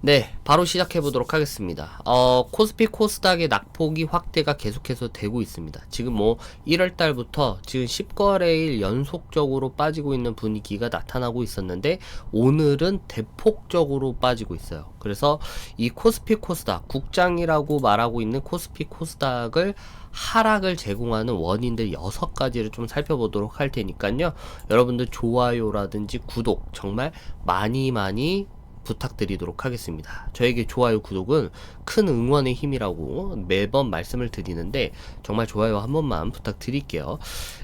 네, 바로 시작해 보도록 하겠습니다. 어, 코스피 코스닥의 낙폭이 확대가 계속해서 되고 있습니다. 지금 뭐 1월 달부터 지금 10거래일 연속적으로 빠지고 있는 분위기가 나타나고 있었는데 오늘은 대폭적으로 빠지고 있어요. 그래서 이 코스피 코스닥 국장이라고 말하고 있는 코스피 코스닥을 하락을 제공하는 원인들 6가지를 좀 살펴보도록 할 테니까요. 여러분들 좋아요라든지 구독 정말 많이 많이 부탁드리도록 하겠습니다. 저에게 좋아요, 구독은 큰 응원의 힘이라고 매번 말씀을 드리는데 정말 좋아요 한 번만 부탁드릴게요.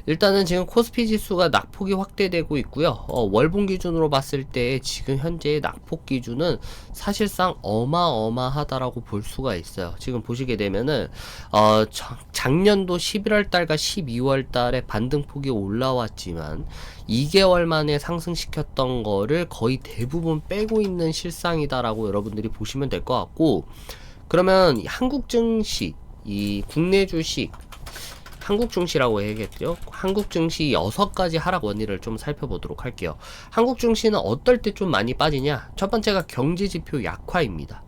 일단은 지금 코스피 지수가 낙폭이 확대되고 있고요. 어, 월봉 기준으로 봤을 때 지금 현재의 낙폭 기준은 사실상 어마어마하다라고 볼 수가 있어요. 지금 보시게 되면은 어, 자, 작년도 11월 달과 12월 달에 반등폭이 올라왔지만 2개월 만에 상승시켰던 거를 거의 대부분 빼고 있는 실상이다라고 여러분들이 보시면 될 것 같고 그러면 한국 증시 이 국내 주식 한국 증시라고 해야겠죠. 한국 증시 여섯 가지 하락 원인을 좀 살펴보도록 할게요. 한국 증시는 어떨 때 좀 많이 빠지냐? 첫 번째가 경제 지표 약화입니다.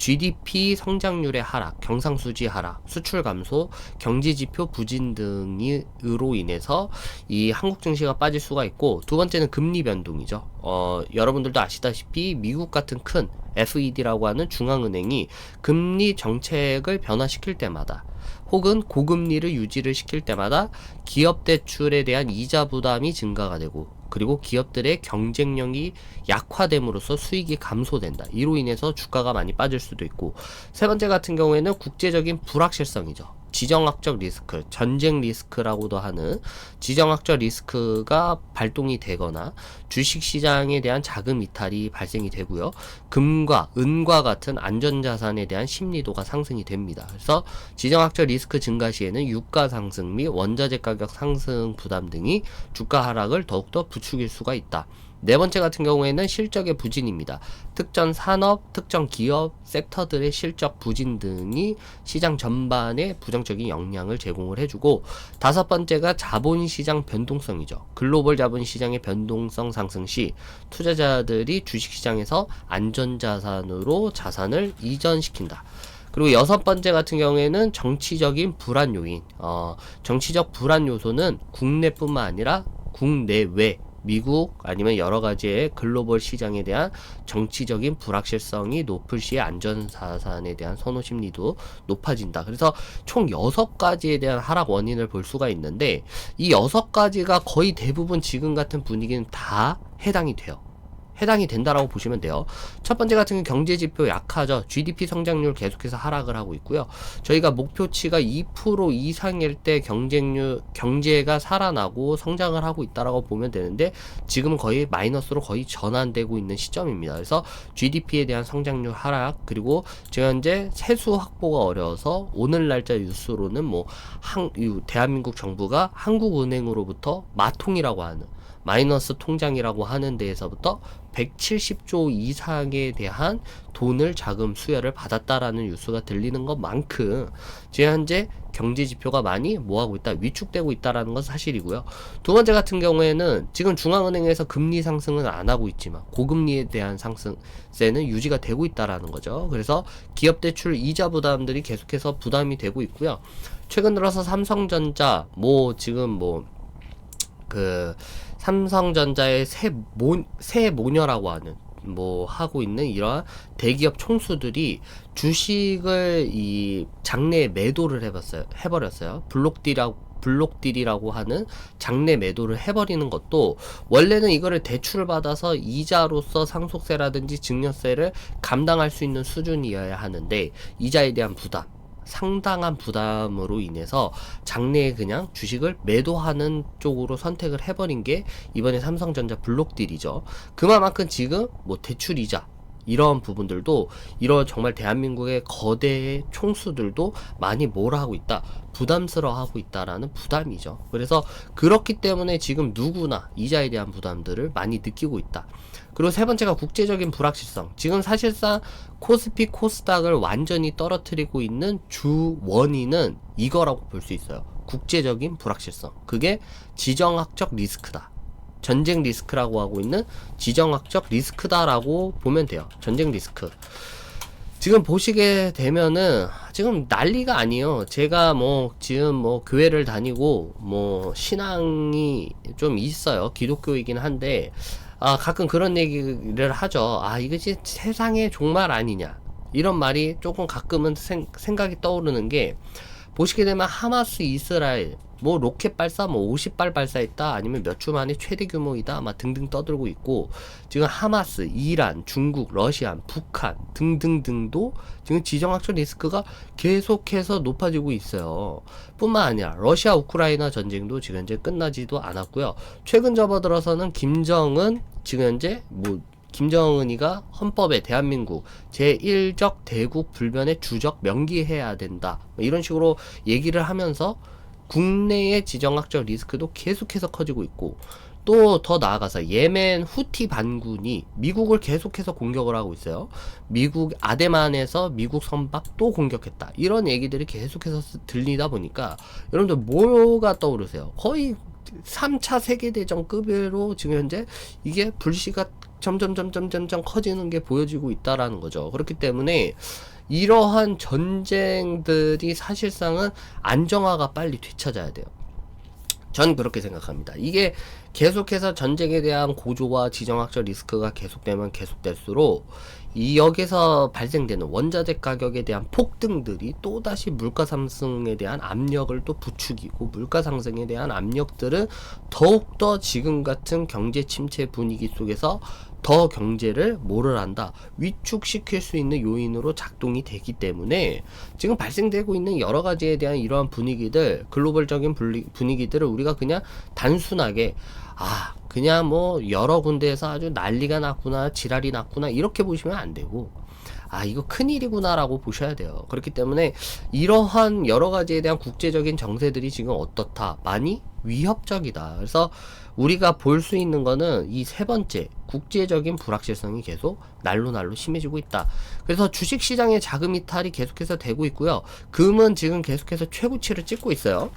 GDP 성장률의 하락, 경상수지 하락, 수출 감소, 경제 지표 부진 등으로 인해서 이 한국 증시가 빠질 수가 있고 두 번째는 금리 변동이죠. 어, 여러분들도 아시다시피 미국 같은 큰 FED라고 하는 중앙은행이 금리 정책을 변화시킬 때마다 혹은 고금리를 유지를 시킬 때마다 기업 대출에 대한 이자 부담이 증가가 되고 그리고 기업들의 경쟁력이 약화됨으로써 수익이 감소된다. 이로 인해서 주가가 많이 빠질 수도 있고 세 번째 같은 경우에는 국제적인 불확실성이죠. 지정학적 리스크, 전쟁 리스크라고도 하는 지정학적 리스크가 발동이 되거나 주식 시장에 대한 자금 이탈이 발생이 되고요. 금과 은과 같은 안전 자산에 대한 심리도가 상승이 됩니다. 그래서 지정학적 리스크 증가 시에는 유가 상승 및 원자재 가격 상승 부담 등이 주가 하락을 더욱더 부추길 수가 있다. 네 번째 같은 경우에는 실적의 부진입니다. 특정 산업, 특정 기업, 섹터들의 실적 부진 등이 시장 전반에 부정적인 영향을 제공을 해주고 다섯 번째가 자본시장 변동성이죠. 글로벌 자본시장의 변동성 상승 시 투자자들이 주식시장에서 안전자산으로 자산을 이전시킨다. 그리고 여섯 번째 같은 경우에는 정치적인 불안 요인. 어, 정치적 불안 요소는 국내뿐만 아니라 국내외 미국 아니면 여러 가지의 글로벌 시장에 대한 정치적인 불확실성이 높을 시에 안전자산에 대한 선호 심리도 높아진다. 그래서 총 여섯 가지에 대한 하락 원인을 볼 수가 있는데 이 여섯 가지가 거의 대부분 지금 같은 분위기는 다 해당이 돼요. 해당이 된다라고 보시면 돼요. 첫 번째 같은 경제 지표 약하죠. GDP 성장률 계속해서 하락을 하고 있고요. 저희가 목표치가 2% 이상일 때 경쟁률 경제가 살아나고 성장을 하고 있다라고 보면 되는데 지금 거의 마이너스로 거의 전환되고 있는 시점입니다. 그래서 GDP에 대한 성장률 하락 그리고 지금 현재 세수 확보가 어려워서 오늘 날짜 뉴스로는 뭐 한, 대한민국 정부가 한국은행으로부터 마통이라고 하는 마이너스 통장이라고 하는 데에서부터 170조 이상에 대한 돈을 자금 수여를 받았다라는 뉴스가 들리는 것만큼 지금 현재 경제 지표가 많이 뭐하고 있다 위축되고 있다라는 건 사실이고요. 두 번째 같은 경우에는 지금 중앙은행에서 금리 상승은 안 하고 있지만 고금리에 대한 상승세는 유지가 되고 있다라는 거죠. 그래서 기업 대출 이자 부담들이 계속해서 부담이 되고 있고요. 최근 들어서 삼성전자 뭐 지금 뭐그 삼성전자의 새, 모, 새 모녀라고 하는 뭐 하고 있는 이러한 대기업 총수들이 주식을 이 장내 매도를 해봤어요 해버렸어요. 블록디라고 블록딜이라고 하는 장내 매도를 해버리는 것도 원래는 이거를 대출을 받아서 이자로서 상속세라든지 증여세를 감당할 수 있는 수준이어야 하는데 이자에 대한 부담 상당한 부담으로 인해서 장래에 그냥 주식을 매도하는 쪽으로 선택을 해버린 게 이번에 삼성전자 블록딜이죠. 그만큼 지금 뭐 대출 이자 이런 부분들도 이런 정말 대한민국의 거대 총수들도 많이 뭐라 하고 있다 부담스러워 하고 있다라는 부담이죠 그래서 그렇기 때문에 지금 누구나 이자에 대한 부담들을 많이 느끼고 있다 그리고 세 번째가 국제적인 불확실성. 지금 사실상 코스피 코스닥을 완전히 떨어뜨리고 있는 주 원인은 이거라고 볼 수 있어요. 국제적인 불확실성. 그게 지정학적 리스크다. 전쟁 리스크라고 하고 있는 지정학적 리스크다라고 보면 돼요. 전쟁 리스크. 지금 보시게 되면은 지금 난리가 아니에요. 제가 뭐 지금 뭐 교회를 다니고 뭐 신앙이 좀 있어요. 기독교이긴 한데 아 가끔 그런 얘기를 하죠. 아 이것이 세상의 종말 아니냐 이런 말이 조금 가끔은 생, 생각이 떠오르는 게 보시게 되면 하마스 이스라엘 뭐 로켓 발사 뭐 50발 발사했다 아니면 몇 주 만에 최대 규모이다 막 등등 떠들고 있고 지금 하마스 이란 중국 러시아 북한 등등등도 지금 지정학적 리스크가 계속해서 높아지고 있어요. 뿐만 아니라 러시아 우크라이나 전쟁도 지금 현재 끝나지도 않았고요. 최근 접어들어서는 김정은 지금 현재 뭐 김정은이가 헌법에 대한민국 제1적 대국 불변의 주적 명기해야 된다. 뭐 이런 식으로 얘기를 하면서 국내의 지정학적 리스크도 계속해서 커지고 있고 또 더 나아가서 예멘 후티 반군이 미국을 계속해서 공격을 하고 있어요. 미국 아데만에서 미국 선박 또 공격했다. 이런 얘기들이 계속해서 쓰- 들리다 보니까 여러분들 뭐가 떠오르세요? 거의 3차 세계대전급으로 지금 현재 이게 불씨가 점점 점점 점점 커지는 게 보여지고 있다라는 거죠. 그렇기 때문에 이러한 전쟁들이 사실상은 안정화가 빨리 되찾아야 돼요. 전 그렇게 생각합니다. 이게 계속해서 전쟁에 대한 고조와 지정학적 리스크가 계속되면 계속될수록 이 여기서 발생되는 원자재 가격에 대한 폭등들이 또다시 물가 상승에 대한 압력을 또 부추기고 물가 상승에 대한 압력들은 더욱더 지금 같은 경제 침체 분위기 속에서 더 경제를 뭐를 한다. 위축시킬 수 있는 요인으로 작동이 되기 때문에 지금 발생되고 있는 여러 가지에 대한 이러한 분위기들 글로벌적인 분위기들을 우리가 그냥 단순하게 아 그냥 뭐 여러 군데에서 아주 난리가 났구나 지랄이 났구나 이렇게 보시면 안 되고 아 이거 큰일이구나라고 보셔야 돼요 그렇기 때문에 이러한 여러 가지에 대한 국제적인 정세들이 지금 어떻다 많이 위협적이다 그래서 우리가 볼 수 있는 거는 이 세 번째 국제적인 불확실성이 계속 날로 날로 심해지고 있다. 그래서 주식 시장의 자금 이탈이 계속해서 되고 있고요. 금은 지금 계속해서 최고치를 찍고 있어요.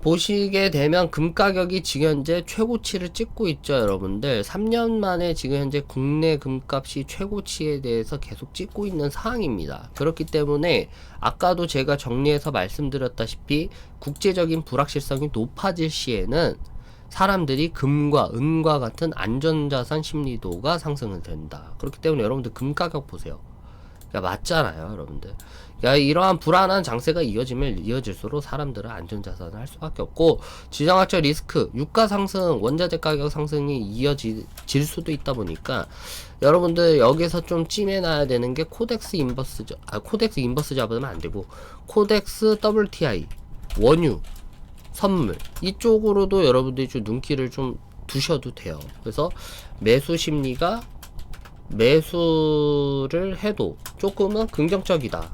보시게 되면 금 가격이 지금 현재 최고치를 찍고 있죠, 여러분들. 3년 만에 지금 현재 국내 금값이 최고치에 대해서 계속 찍고 있는 상황입니다. 그렇기 때문에 아까도 제가 정리해서 말씀드렸다시피 국제적인 불확실성이 높아질 시에는 사람들이 금과 은과 같은 안전자산 심리도가 상승을 된다. 그렇기 때문에 여러분들 금 가격 보세요. 야, 맞잖아요, 여러분들. 야, 이러한 불안한 장세가 이어지면 이어질수록 사람들은 안전자산을 할 수밖에 없고, 지정학적 리스크, 유가 상승, 원자재 가격 상승이 이어질 수도 있다 보니까, 여러분들 여기서 좀 찜해놔야 되는 게 코덱스 인버스, 아, 코덱스 인버스 잡으면 안 되고, 코덱스 WTI, 원유, 선물, 이쪽으로도 여러분들이 좀 눈길을 좀 두셔도 돼요. 그래서 매수 심리가 매수를 해도 조금은 긍정적이다.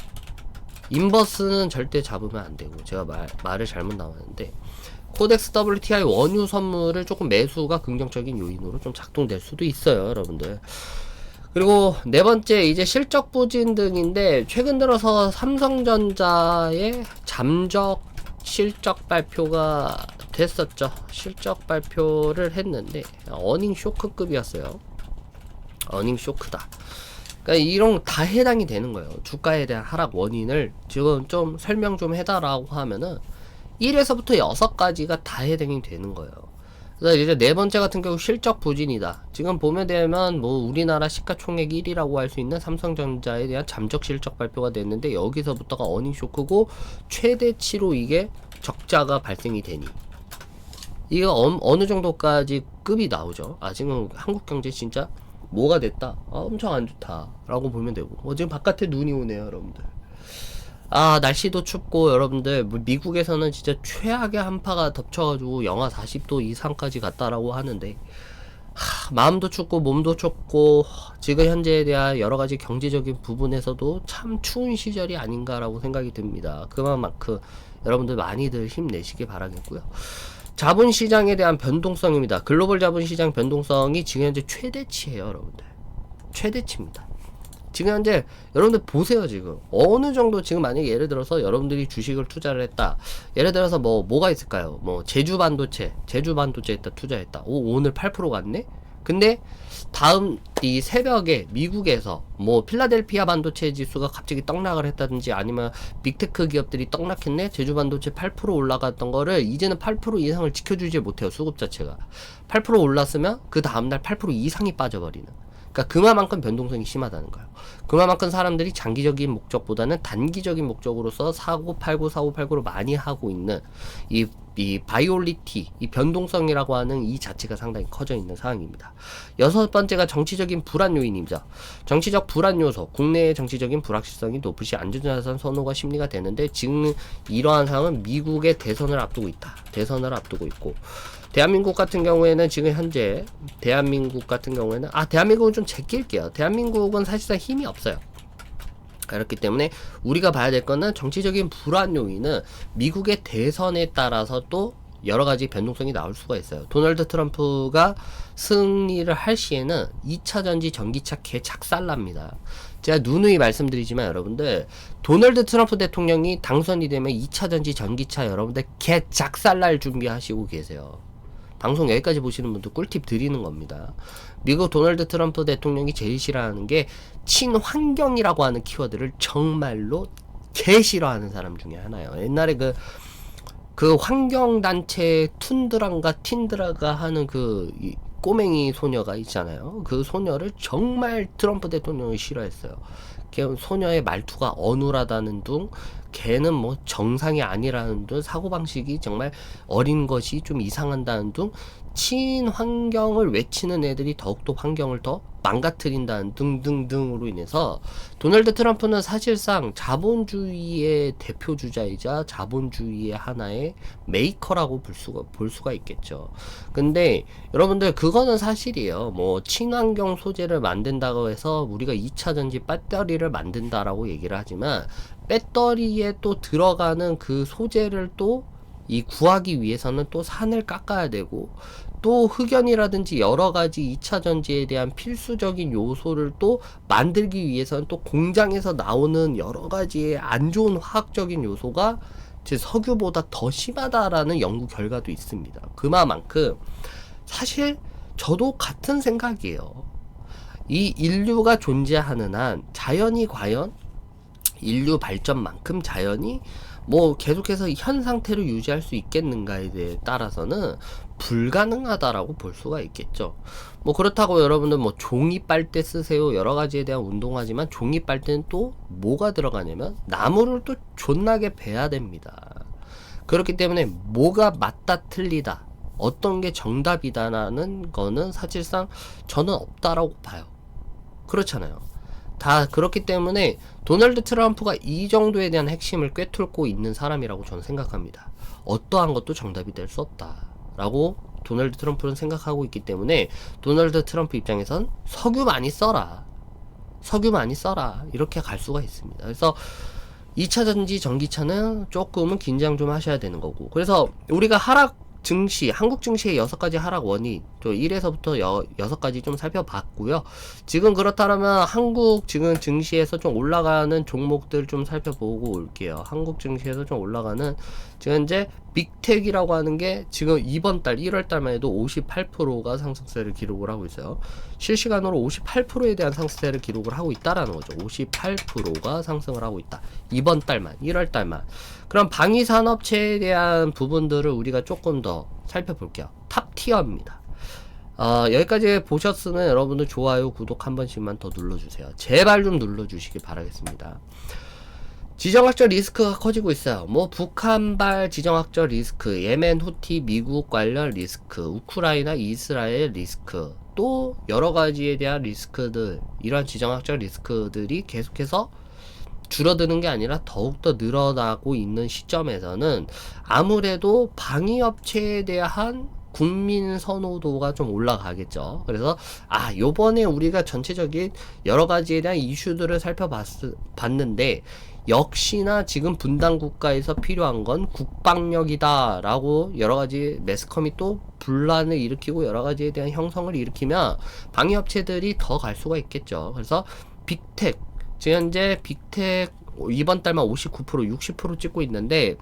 인버스는 절대 잡으면 안 되고 제가 말, 말을 잘못 나왔는데 코덱스 WTI 원유 선물을 조금 매수가 긍정적인 요인으로 좀 작동될 수도 있어요, 여러분들. 그리고 네 번째 이제 실적 부진 등인데 최근 들어서 삼성전자의 잠적 실적 발표가 됐었죠. 실적 발표를 했는데 어닝 쇼크급이었어요. 어닝 쇼크다. 그러니까 이런 거 다 해당이 되는 거예요. 주가에 대한 하락 원인을 지금 좀 설명 좀 해달라고 하면은 1에서부터 6가지가 다 해당이 되는 거예요. 그래서 이제 네 번째 같은 경우 실적 부진이다. 지금 보면 되면 뭐 우리나라 시가총액 1위라고 할 수 있는 삼성전자에 대한 잠적 실적 발표가 됐는데 여기서부터가 어닝 쇼크고 최대치로 이게 적자가 발생이 되니 이거 엄- 어느 정도까지 급이 나오죠. 아 지금 한국 경제 진짜 뭐가 됐다. 아, 엄청 안 좋다라고 보면 되고. 어, 지금 바깥에 눈이 오네요, 여러분들. 아 날씨도 춥고 여러분들 뭐 미국에서는 진짜 최악의 한파가 덮쳐가지고 영하 40도 이상까지 갔다라고 하는데 하, 마음도 춥고 몸도 춥고 지금 현재에 대한 여러 가지 경제적인 부분에서도 참 추운 시절이 아닌가라고 생각이 듭니다. 그만큼 여러분들 많이들 힘내시길 바라겠고요. 자본시장에 대한 변동성입니다. 글로벌 자본시장 변동성이 지금 현재 최대치예요, 여러분들. 최대치입니다. 지금 현재 여러분들 보세요 지금 어느 정도 지금 만약에 예를 들어서 여러분들이 주식을 투자를 했다 예를 들어서 뭐 뭐가 있을까요 뭐 제주 반도체 제주 반도체에 다 투자했다 오 오늘 8% 갔네 근데 다음 이 새벽에 미국에서 뭐 필라델피아 반도체 지수가 갑자기 떡락을 했다든지 아니면 빅테크 기업들이 떡락했네? 제주 반도체 8% 올라갔던 거를 이제는 8% 이상을 지켜주지 못해요 수급 자체가. 8% 올랐으면 그 다음날 8% 이상이 빠져버리는 그러니까 그만큼 변동성이 심하다는 거예요. 그만큼 사람들이 장기적인 목적보다는 단기적인 목적으로서 사고 팔고 사고 팔고를 많이 하고 있는 이, 이 바이올리티, 이 변동성이라고 하는 이 자체가 상당히 커져 있는 상황입니다. 여섯 번째가 정치적인 불안 요인이죠. 정치적 불안 요소, 국내의 정치적인 불확실성이 높으시 안전자산 선호가 심리가 되는데 지금 이러한 상황은 미국의 대선을 앞두고 있다. 대선을 앞두고 있고 대한민국 같은 경우에는 지금 현재 대한민국 같은 경우에는 아 대한민국은 좀 제낄게요. 대한민국은 사실상 힘이 없어요. 그렇기 때문에 우리가 봐야 될 거는 정치적인 불안 요인은 미국의 대선에 따라서 또 여러 가지 변동성이 나올 수가 있어요. 도널드 트럼프가 승리를 할 시에는 2차 전지 전기차 개 작살납니다. 제가 누누이 말씀드리지만 여러분들 도널드 트럼프 대통령이 당선이 되면 2차 전지 전기차 여러분들 개 작살날 준비하시고 계세요. 방송 여기까지 보시는 분들 꿀팁 드리는 겁니다. 미국 도널드 트럼프 대통령이 제일 싫어하는 게 친환경이라고 하는 키워드를 정말로 개 싫어하는 사람 중에 하나예요. 옛날에 그, 그 환경단체 툰드랑가 틴드라가 하는 그, 이, 꼬맹이 소녀가 있잖아요. 그 소녀를 정말 트럼프 대통령이 싫어했어요. 걔 소녀의 말투가 어눌하다는 둥, 걔는 뭐 정상이 아니라는 둥, 사고방식이 정말 어린 것이 좀 이상한다는 둥, 친환경을 외치는 애들이 더욱더 환경을 더 망가뜨린다는 등등등으로 인해서 도널드 트럼프는 사실상 자본주의의 대표 주자이자 자본주의의 하나의 메이커라고 볼 수가, 볼 수가 있겠죠. 근데 여러분들 그거는 사실이에요. 뭐 친환경 소재를 만든다고 해서 우리가 2차 전지 배터리를 만든다라고 얘기를 하지만 배터리에 또 들어가는 그 소재를 또 이 구하기 위해서는 또 산을 깎아야 되고 또 흑연이라든지 여러 가지 2차 전지에 대한 필수적인 요소를 또 만들기 위해서는 또 공장에서 나오는 여러 가지의 안 좋은 화학적인 요소가 제 석유보다 더 심하다라는 연구 결과도 있습니다. 그만큼 사실 저도 같은 생각이에요. 이 인류가 존재하는 한 자연이 과연 인류 발전만큼 자연이 뭐 계속해서 현 상태를 유지할 수 있겠는가에 대해 따라서는 불가능하다라고 볼 수가 있겠죠. 뭐 그렇다고 여러분들 뭐 종이 빨대 쓰세요 여러 가지에 대한 운동하지만 종이 빨대는 또 뭐가 들어가냐면 나무를 또 존나게 베야 됩니다. 그렇기 때문에 뭐가 맞다 틀리다 어떤 게 정답이다라는 거는 사실상 저는 없다라고 봐요. 그렇잖아요. 다 그렇기 때문에 도널드 트럼프가 이 정도에 대한 핵심을 꿰뚫고 있는 사람이라고 저는 생각합니다. 어떠한 것도 정답이 될 수 없다. 라고 도널드 트럼프는 생각하고 있기 때문에 도널드 트럼프 입장에선 석유 많이 써라. 석유 많이 써라. 이렇게 갈 수가 있습니다. 그래서 2차 전지 전기차는 조금은 긴장 좀 하셔야 되는 거고. 그래서 우리가 하락 증시, 한국 증시의 여섯 가지 하락 원인, 또 1에서부터 여, 여섯 가지 좀 살펴봤고요. 지금 그렇다면 한국 지금 증시에서 좀 올라가는 종목들 좀 살펴보고 올게요. 한국 증시에서 좀 올라가는 지금 이제 빅텍이라고 하는 게 지금 이번 달 1월 달만 해도 58%가 상승세를 기록을 하고 있어요. 실시간으로 58%에 대한 상승세를 기록을 하고 있다라는 거죠. 58%가 상승을 하고 있다. 이번 달만 1월 달만. 그럼 방위 산업체에 대한 부분들을 우리가 조금 더 살펴볼게요. 탑 티어입니다. 어, 여기까지 보셨으면 여러분들 좋아요, 구독 한 번씩만 더 눌러주세요. 제발 좀 눌러주시기 바라겠습니다. 지정학적 리스크가 커지고 있어요. 뭐 북한발 지정학적 리스크, 예멘, 후티, 미국 관련 리스크, 우크라이나, 이스라엘 리스크, 또 여러 가지에 대한 리스크들, 이러한 지정학적 리스크들이 계속해서 줄어드는 게 아니라 더욱더 늘어나고 있는 시점에서는 아무래도 방위업체에 대한 국민 선호도가 좀 올라가겠죠. 그래서 아 요번에 우리가 전체적인 여러 가지에 대한 이슈들을 살펴봤는데 역시나 지금 분단 국가에서 필요한 건 국방력이다라고 여러 가지 매스컴이 또 분란을 일으키고 여러 가지에 대한 형성을 일으키면 방위업체들이 더 갈 수가 있겠죠. 그래서 빅텍 지금 현재 빅텍 이번 달만 59% 60% 찍고 있는데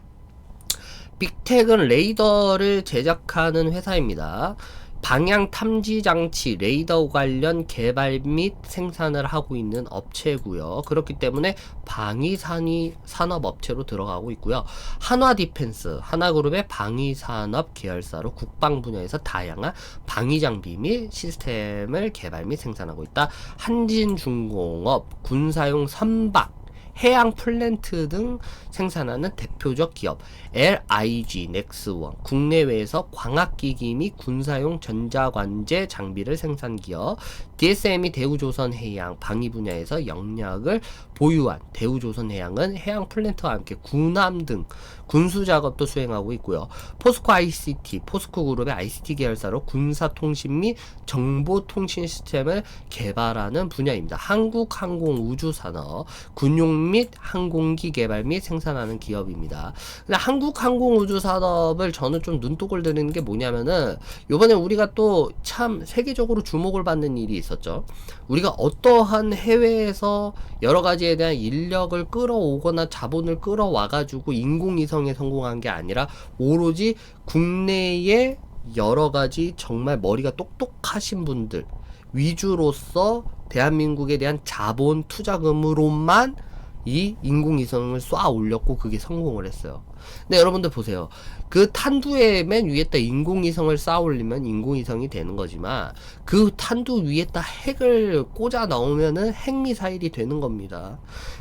빅텍은 레이더를 제작하는 회사입니다. 방향 탐지 장치, 레이더 관련 개발 및 생산을 하고 있는 업체고요. 그렇기 때문에 방위산이 산업 업체로 들어가고 있고요. 한화 디펜스, 하나그룹의 방위 산업 계열사로 국방 분야에서 다양한 방위 장비 및 시스템을 개발 및 생산하고 있다. 한진중공업, 군사용 선박 해양 플랜트 등 생산하는 대표적 기업 LIG 넥스원 국내외에서 광학기기 및 군사용 전자관제 장비를 생산 기업 DSM이 대우조선해양 방위 분야에서 영역을 보유한 대우조선해양은 해양 플랜트와 함께 군함 등 군수 작업도 수행하고 있고요. 포스코 ICT, 포스코 그룹의 ICT 계열사로 군사 통신 및 정보 통신 시스템을 개발하는 분야입니다. 한국 항공 우주 산업, 군용 및 항공기 개발 및 생산하는 기업입니다. 근데 한국 항공우주 산업을 저는 좀 눈독을 들이는 게 뭐냐면은 요번에 우리가 또 참 세계적으로 주목을 받는 일이 있었죠. 우리가 어떠한 해외에서 여러 가지에 대한 인력을 끌어오거나 자본을 끌어와 가지고 인공위성에 성공한 게 아니라 오로지 국내에 여러 가지 정말 머리가 똑똑하신 분들 위주로서 대한민국에 대한 자본 투자금으로만 이 인공위성을 쏴 올렸고 그게 성공을 했어요. 근데 여러분들 보세요. 그 탄두의 맨 위에다 인공위성을 쌓아 올리면 인공위성이 되는 거지만 그 탄두 위에다 핵을 꽂아 넣으면은 핵미사일이 되는 겁니다.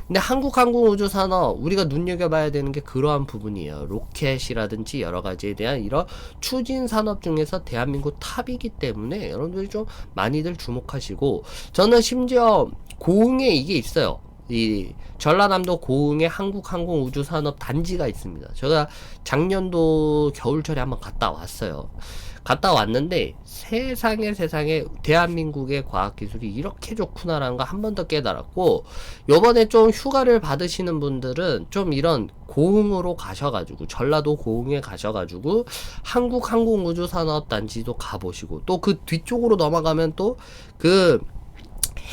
근데 한국항공우주산업 우리가 눈여겨봐야 되는 게 그러한 부분이에요. 로켓이라든지 여러 가지에 대한 이런 추진 산업 중에서 대한민국 탑이기 때문에 여러분들이 좀 많이들 주목하시고 저는 심지어 고흥에 이게 있어요. 이 전라남도 고흥에 한국항공우주산업 단지가 있습니다. 제가 작년도 겨울철에 한번 갔다 왔어요. 갔다 왔는데 세상에 세상에 대한민국의 과학기술이 이렇게 좋구나라는 거 한 번 더 깨달았고 요번에 좀 휴가를 받으시는 분들은 좀 이런 고흥으로 가셔가지고 전라도 고흥에 가셔가지고 한국항공우주산업단지도 가보시고 또 그 뒤쪽으로 넘어가면 또그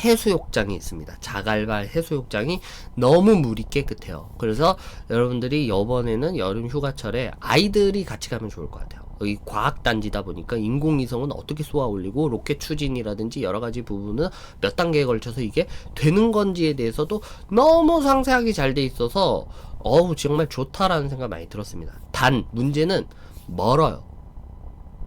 해수욕장이 있습니다. 자갈발 해수욕장이 너무 물이 깨끗해요. 그래서 여러분들이 이번에는 여름 휴가철에 아이들이 같이 가면 좋을 것 같아요. 이 과학단지다 보니까 인공위성은 어떻게 쏘아 올리고 로켓 추진이라든지 여러 가지 부분은 몇 단계에 걸쳐서 이게 되는 건지에 대해서도 너무 상세하게 잘 돼 있어서 어우 정말 좋다라는 생각 많이 들었습니다. 단 문제는 멀어요.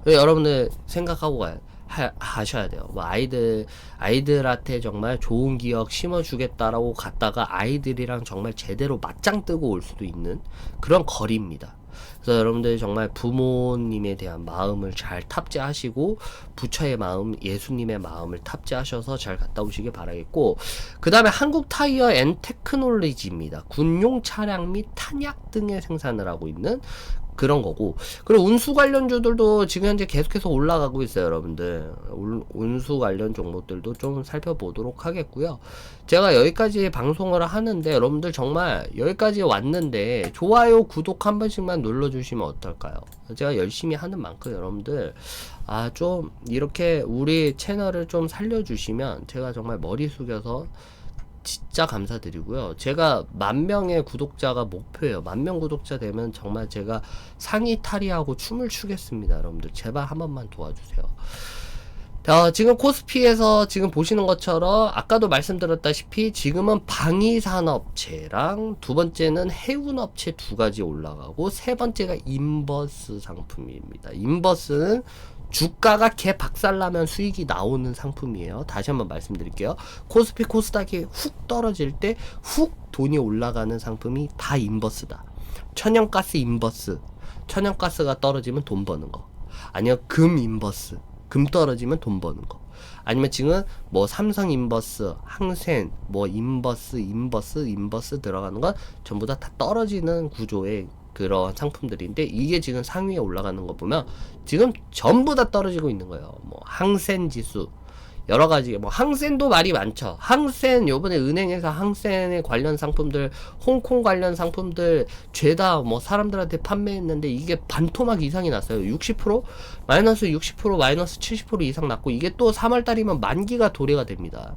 여러분들 생각하고 가요. 하, 하셔야 돼요. 뭐 아이들 아이들한테 정말 좋은 기억 심어주겠다라고 갔다가 아이들이랑 정말 제대로 맞짱 뜨고 올 수도 있는 그런 거리입니다. 그래서 여러분들 정말 부모님에 대한 마음을 잘 탑재하시고 부처의 마음, 예수님의 마음을 탑재하셔서 잘 갔다 오시길 바라겠고 그 다음에 한국 타이어 앤 테크놀로지입니다. 군용 차량 및 탄약 등의 생산을 하고 있는 그런 거고. 그리고 운수 관련주들도 지금 현재 계속해서 올라가고 있어요 여러분들. 운수 관련 종목들도 좀 살펴보도록 하겠고요. 제가 여기까지 방송을 하는데 여러분들 정말 여기까지 왔는데 좋아요 구독 한 번씩만 눌러주시면 어떨까요? 제가 열심히 하는 만큼 여러분들 아 좀 이렇게 우리 채널을 좀 살려주시면 제가 정말 머리 숙여서 진짜 감사드리고요. 제가 만 명의 구독자가 목표예요. 만 명 구독자 되면 정말 제가 상의 탈의하고 춤을 추겠습니다. 여러분들 제발 한 번만 도와주세요. 어, 지금 코스피에서 지금 보시는 것처럼 아까도 말씀드렸다시피 지금은 방위산업체랑 두 번째는 해운업체 두 가지 올라가고 세 번째가 인버스 상품입니다. 인버스는 주가가 개 박살나면 수익이 나오는 상품이에요. 다시 한번 말씀드릴게요. 코스피 코스닥이 훅 떨어질 때 훅 돈이 올라가는 상품이 다 인버스다. 천연가스 인버스. 천연가스가 떨어지면 돈 버는 거. 아니요, 금 인버스. 금 떨어지면 돈 버는 거. 아니면 지금 뭐 삼성 인버스, 항센, 뭐 인버스, 인버스, 인버스 들어가는 건 전부 다, 다 떨어지는 구조의 그런 상품들인데 이게 지금 상위에 올라가는 거 보면 지금 전부 다 떨어지고 있는 거예요. 뭐 항센 지수 여러 가지 뭐 항센도 말이 많죠. 항센 요번에 은행에서 항센에 관련 상품들 홍콩 관련 상품들 죄다 뭐 사람들한테 판매했는데 이게 반토막 이상이 났어요. 60% 마이너스 60% 마이너스 70% 이상 났고 이게 또 3월 달이면 만기가 도래가 됩니다.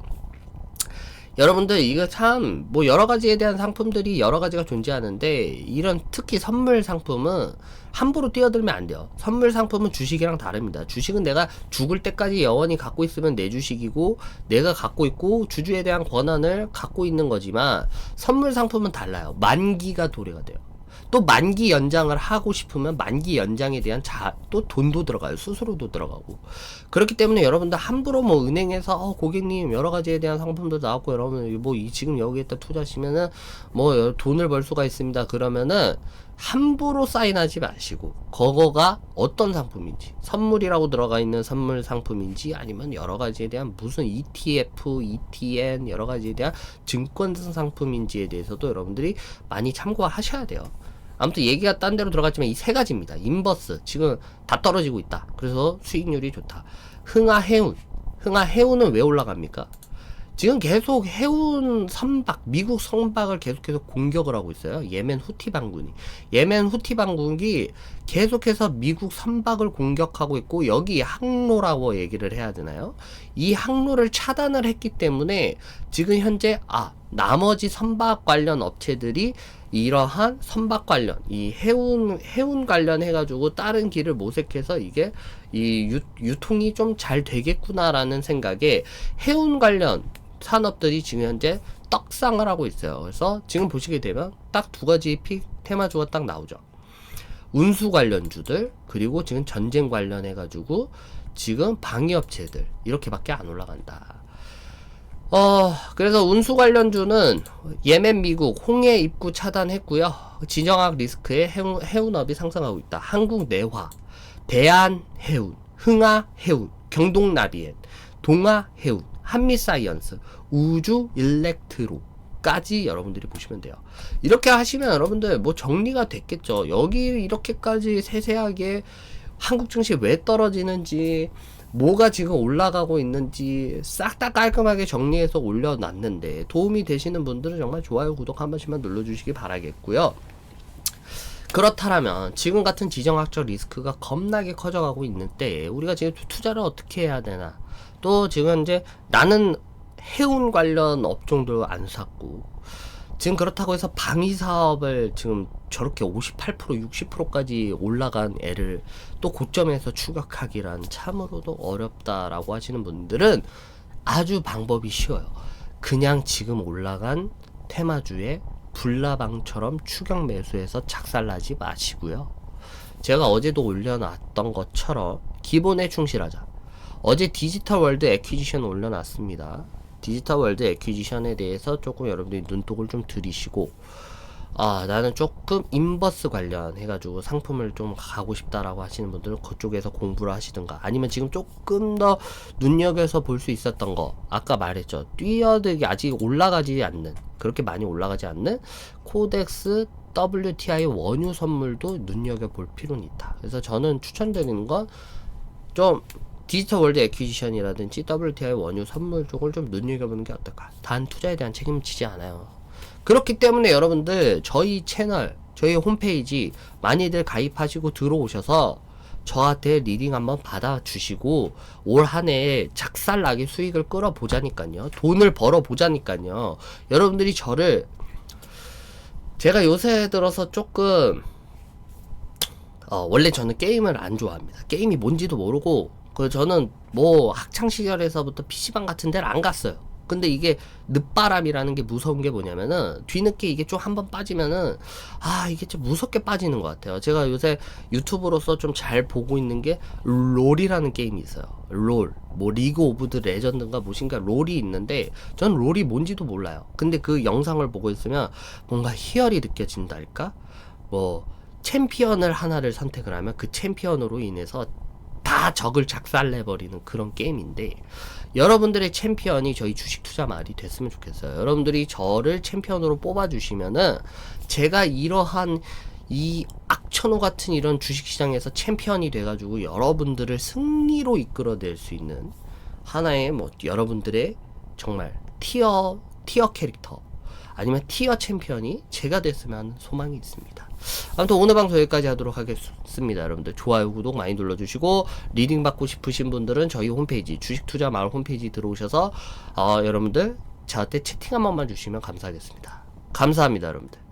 여러분들 이거 참 뭐 여러 가지에 대한 상품들이 여러 가지가 존재하는데 이런 특히 선물 상품은 함부로 뛰어들면 안 돼요. 선물 상품은 주식이랑 다릅니다. 주식은 내가 죽을 때까지 영원히 갖고 있으면 내 주식이고 내가 갖고 있고 주주에 대한 권한을 갖고 있는 거지만 선물 상품은 달라요. 만기가 도래가 돼요. 또 만기 연장을 하고 싶으면 만기 연장에 대한 자, 또 돈도 들어가요. 수수료도 들어가고. 그렇기 때문에 여러분들 함부로 뭐 은행에서 어, 고객님 여러 가지에 대한 상품도 나왔고 여러분 뭐 이, 지금 여기에다 투자하시면은 뭐 여- 돈을 벌 수가 있습니다. 그러면은 함부로 사인하지 마시고 그거가 어떤 상품인지 선물이라고 들어가 있는 선물 상품인지 아니면 여러 가지에 대한 무슨 ETF, ETN 여러 가지에 대한 증권 상품인지에 대해서도 여러분들이 많이 참고하셔야 돼요. 아무튼 얘기가 딴 데로 들어갔지만 이 세 가지입니다. 인버스 지금 다 떨어지고 있다. 그래서 수익률이 좋다. 흥하 해운 흥하 해운은 왜 올라갑니까? 지금 계속 해운 선박, 미국 선박을 계속해서 공격을 하고 있어요. 예멘 후티 반군이. 예멘 후티 반군이 계속해서 미국 선박을 공격하고 있고, 여기 항로라고 얘기를 해야 되나요? 이 항로를 차단을 했기 때문에 지금 현재, 아, 나머지 선박 관련 업체들이 이러한 선박 관련, 이 해운, 해운 관련해 가지고 다른 길을 모색해서 이게 이 유, 유통이 좀 잘 되겠구나라는 생각에 해운 관련 산업들이 지금 현재 떡상을 하고 있어요. 그래서 지금 보시게 되면 딱 두 가지 픽 테마주가 딱 나오죠. 운수 관련주들 그리고 지금 전쟁 관련해 가지고 지금 방위업체들 이렇게밖에 안 올라간다. 어 그래서 운수 관련주는 예멘 미국 홍해 입구 차단했고요. 진정학 리스크에 해운, 해운업이 상승하고 있다. 한국 내화, 대한 해운, 흥하 해운, 경동 나비엔, 동아 해운, 한미 사이언스, 우주 일렉트로 까지 여러분들이 보시면 돼요. 이렇게 하시면 여러분들 뭐 정리가 됐겠죠. 여기 이렇게까지 세세하게 한국 증시 왜 떨어지는지 뭐가 지금 올라가고 있는지 싹 다 깔끔하게 정리해서 올려놨는데 도움이 되시는 분들은 정말 좋아요 구독 한 번씩만 눌러주시기 바라겠고요. 그렇다면 지금 같은 지정학적 리스크가 겁나게 커져가고 있는 때에 우리가 지금 투자를 어떻게 해야 되나 또 지금 이제 나는 해운 관련 업종도 안 샀고 지금 그렇다고 해서 방위 사업을 지금 저렇게 58% 60%까지 올라간 애를 또 고점에서 추격하기란 참으로도 어렵다라고 하시는 분들은 아주 방법이 쉬워요. 그냥 지금 올라간 테마주에 불나방처럼 추격 매수해서 작살나지 마시고요. 제가 어제도 올려놨던 것처럼 기본에 충실하자. 어제 디지털 월드 에퀴지션 올려놨습니다. 디지털 월드 에퀴지션에 대해서 조금 여러분들이 눈독을 좀 들이시고 아 나는 조금 인버스 관련 해가지고 상품을 좀 가고 싶다라고 하시는 분들은 그쪽에서 공부를 하시든가 아니면 지금 조금 더 눈여겨서 볼 수 있었던 거 아까 말했죠. 뛰어들기 아직 올라가지 않는 그렇게 많이 올라가지 않는 코덱스 WTI 원유 선물도 눈여겨 볼 필요는 있다. 그래서 저는 추천드리는 건 좀 디지털 월드 에퀴지션이라든지 WTI 원유 선물 쪽을 좀 눈여겨보는 게 어떨까? 단 투자에 대한 책임을 지지 않아요. 그렇기 때문에 여러분들 저희 채널 저희 홈페이지 많이들 가입하시고 들어오셔서 저한테 리딩 한번 받아주시고 올 한 해에 작살나게 수익을 끌어보자니까요. 돈을 벌어보자니까요. 여러분들이 저를 제가 요새 들어서 조금 어, 원래 저는 게임을 안 좋아합니다. 게임이 뭔지도 모르고, 그 저는 뭐 학창 시절에서부터 PC방 같은 데를 안 갔어요. 근데 이게 늦바람이라는 게 무서운 게 뭐냐면은 뒤늦게 이게 좀 한 번 빠지면은 아 이게 좀 무섭게 빠지는 것 같아요. 제가 요새 유튜브로서 좀 잘 보고 있는 게 롤이라는 게임이 있어요. 롤, 뭐 리그 오브 드 레전드인가 무엇인가 롤이 있는데 전 롤이 뭔지도 몰라요. 근데 그 영상을 보고 있으면 뭔가 희열이 느껴진달까? 뭐 챔피언을 하나를 선택을 하면 그 챔피언으로 인해서 다 적을 작살내버리는 그런 게임인데 여러분들의 챔피언이 저희 주식 투자 말이 됐으면 좋겠어요. 여러분들이 저를 챔피언으로 뽑아주시면은 제가 이러한 이 악천후 같은 이런 주식시장에서 챔피언이 돼가지고 여러분들을 승리로 이끌어낼 수 있는 하나의 뭐 여러분들의 정말 티어 티어 캐릭터 아니면 티어 챔피언이 제가 됐으면 하는 소망이 있습니다. 아무튼 오늘 방송 여기까지 하도록 하겠습니다. 여러분들 좋아요, 구독 많이 눌러주시고 리딩 받고 싶으신 분들은 저희 홈페이지 주식투자 마을 홈페이지 들어오셔서 어, 여러분들 저한테 채팅 한 번만 주시면 감사하겠습니다. 감사합니다, 여러분들.